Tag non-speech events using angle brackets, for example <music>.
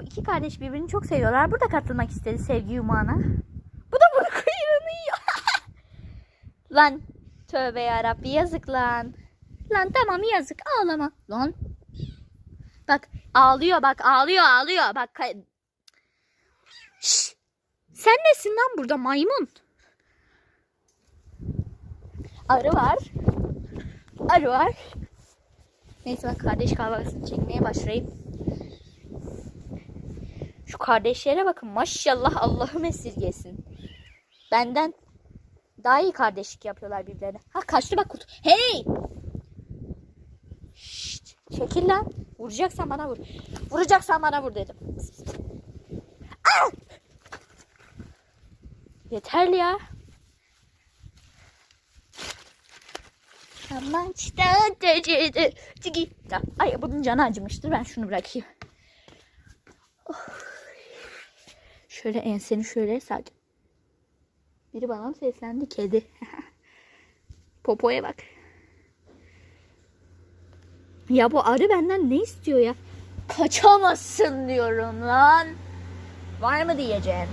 bu iki kardeş birbirini çok seviyorlar. Burada katılmak istedi sevgi yumağına. Bu da bunu kuyruğunu yiyor. <laughs> lan tövbe yarabbi yazık lan. Lan tamam yazık ağlama. Lan. Bak ağlıyor bak ağlıyor ağlıyor. Bak Şşş! Sen nesin lan burada maymun? Arı var. Arı var. Neyse bak kardeş kavgasını çekmeye başlayayım. Şu kardeşlere bakın maşallah Allah'ım esirgesin. Benden daha iyi kardeşlik yapıyorlar birbirlerine. Ha kaçtı bak kurt. Hey! Şşt, çekil lan. Vuracaksan bana vur. Vuracaksan bana vur dedim. Ah! Yeterli ya. Tecidi. Tigi. Ya, Ay bunun canı acımıştır. Ben şunu bırakayım. Şöyle enseni şöyle sakin. Biri bana mı seslendi? Kedi. <laughs> Popoya bak. Ya bu arı benden ne istiyor ya? Kaçamazsın diyorum lan. Var mı diyeceğim?